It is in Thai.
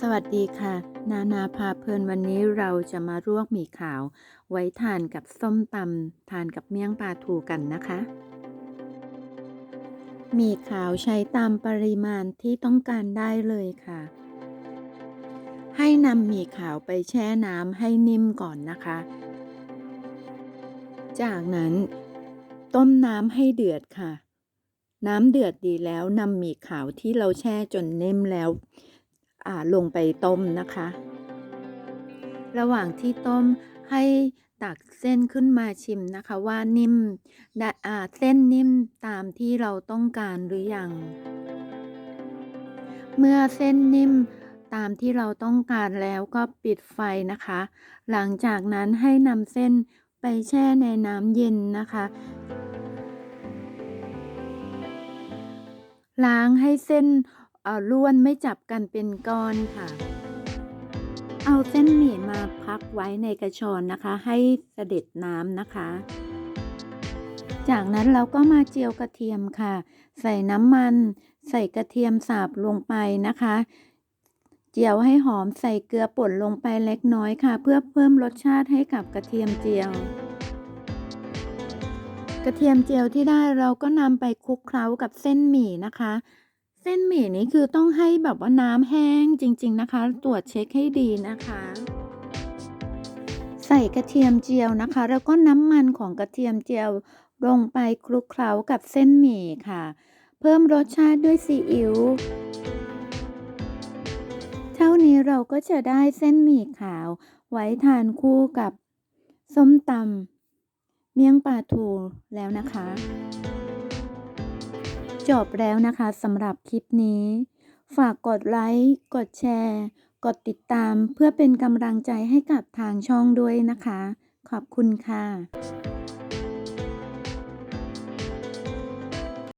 สวัสดีค่ะ นานาพาเพลินวันนี้เราจะมาลวกหมี่ขาว ไว้ทานกับส้มตำทานกับเมี่ยงปลาทูกันนะคะ หมี่ขาวใช้ตามปริมาณที่ต้องการได้เลยค่ะ ให้นำหมี่ขาวไปแช่น้ำให้นิ่มก่อนนะคะ จากนั้น ต้มน้ำให้เดือดค่ะ น้ำเดือดดีแล้วนำหมี่ขาวที่เราแช่จนนิ่มแล้ว ลงไปต้มนะคะ ระหว่างที่ต้มให้ตักเส้นขึ้นมาชิมนะคะว่านิ่มเส้นนิ่มตามที่เราต้องการหรือยัง เมื่อเส้นนิ่มตามที่เราต้องการแล้วก็ปิดไฟนะคะ หลังจากนั้นให้นำเส้นไปแช่ในน้ำเย็นนะคะ ล้างให้เส้น เอ่อร่วนไม่จับกันเป็นก้อนค่ะ เอาเส้นหมี่มาพักไว้ในกระชอนนะคะ ให้เสด็จน้ำนะคะ จากนั้นเราก็มาเจียวกระเทียมค่ะ ใส่น้ำมัน ใส่กระเทียมสับลงไปนะคะ เจียวให้หอมใส่เกลือป่นลงไปเล็กน้อยค่ะ เพื่อเพิ่มรสชาติให้กับกระเทียมเจียวกระเทียมเจียวที่ได้เราก็นำไปคลุกเคล้ากับเส้นหมี่นะคะ เส้นหมี่นี้คือต้องให้แบบว่าน้ำแห้งจริง ๆนะคะ ตรวจเช็คให้ดีนะคะ ใส่กระเทียมเจียวนะคะ แล้วก็น้ำมันของกระเทียมเจียวลงไปคลุกเคล้ากับเส้นหมี่ค่ะ เพิ่มรสชาติด้วยซีอิ๊วเท่านี้เราก็จะได้เส้นหมี่ขาว ไว้ทานคู่กับ ส้มตำเมี่ยงปลาทูแล้วนะคะ จบแล้วนะคะสำหรับคลิปนี้ ฝากกดไลค์ กดแชร์ กดติดตามเพื่อเป็นกำลังใจให้กับทางช่องด้วยนะคะ ขอบคุณค่ะ